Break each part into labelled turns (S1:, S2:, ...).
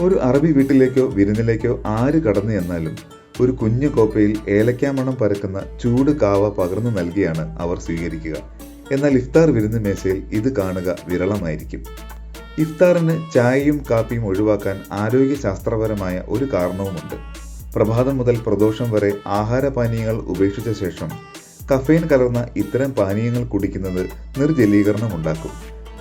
S1: ഒരു അറബി വീട്ടിലേക്കോ വിരുന്നിലേക്കോ ആര് കടന്നു ചെന്നാലും ഒരു കുഞ്ഞു കോപ്പയിൽ ഏലക്കാമണം പരക്കുന്ന ചൂട് കാവ പകർന്നു നൽകിയാണ് അവർ സ്വീകരിക്കുക. എന്നാൽ ഇഫ്താർ വിരുന്ന് മേശയിൽ ഇത് കാണുക വിരളമായിരിക്കും. ഇഫ്താറിന് ചായയും കാപ്പിയും ഒഴിവാക്കാൻ ആരോഗ്യശാസ്ത്രപരമായ ഒരു കാരണവുമുണ്ട്. പ്രഭാതം മുതൽ പ്രദോഷം വരെ ആഹാരപാനീയങ്ങൾ ഉപേക്ഷിച്ച ശേഷം കഫെയിൻ കലർന്ന ഇത്തരം പാനീയങ്ങൾ കുടിക്കുന്നത് നിർജലീകരണം ഉണ്ടാക്കും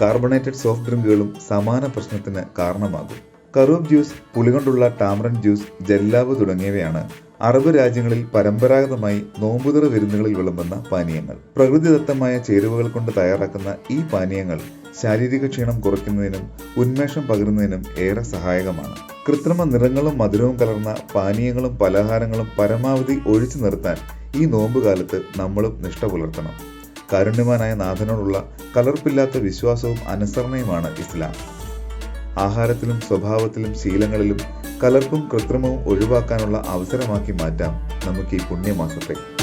S1: കാർബണേറ്റഡ് സോഫ്റ്റ് ഡ്രിങ്കുകളും സമാന പ്രശ്നത്തിന് കാരണമാകും. കറൂബ് ജ്യൂസ് പുളികൊണ്ടുള്ള ടാമറൻ ജ്യൂസ് ജെല്ലാവ് തുടങ്ങിയവയാണ് അറബ് രാജ്യങ്ങളിൽ പരമ്പരാഗതമായി നോമ്പുതറ വിരുന്നുകളിൽ വിളമ്പുന്ന പാനീയങ്ങൾ. പ്രകൃതിദത്തമായ ചേരുവകൾ കൊണ്ട് തയ്യാറാക്കുന്ന ഈ പാനീയങ്ങൾ ശാരീരിക ക്ഷീണം കുറയ്ക്കുന്നതിനും ഉന്മേഷം പകരുന്നതിനും ഏറെ സഹായകമാണ്. കൃത്രിമ നിറങ്ങളും മധുരവും കലർന്ന പാനീയങ്ങളും പലഹാരങ്ങളും പരമാവധി ഒഴിച്ചു നിർത്താൻ ഈ നോമ്പുകാലത്ത് നമ്മളും നിഷ്ഠ പുലർത്തണം. കാരുണ്യവാനായ നാഥനോടുള്ള കലർപ്പില്ലാത്ത വിശ്വാസവും അനുസരണയുമാണ് ഇസ്ലാം. ആഹാരത്തിലും സ്വഭാവത്തിലും ശീലങ്ങളിലും കലർപ്പും കൃത്രിമവും ഒഴിവാക്കാനുള്ള അവസരമാക്കി മാറ്റാം. നമുക്ക് ഈ പുണ്യമാസത്തെ.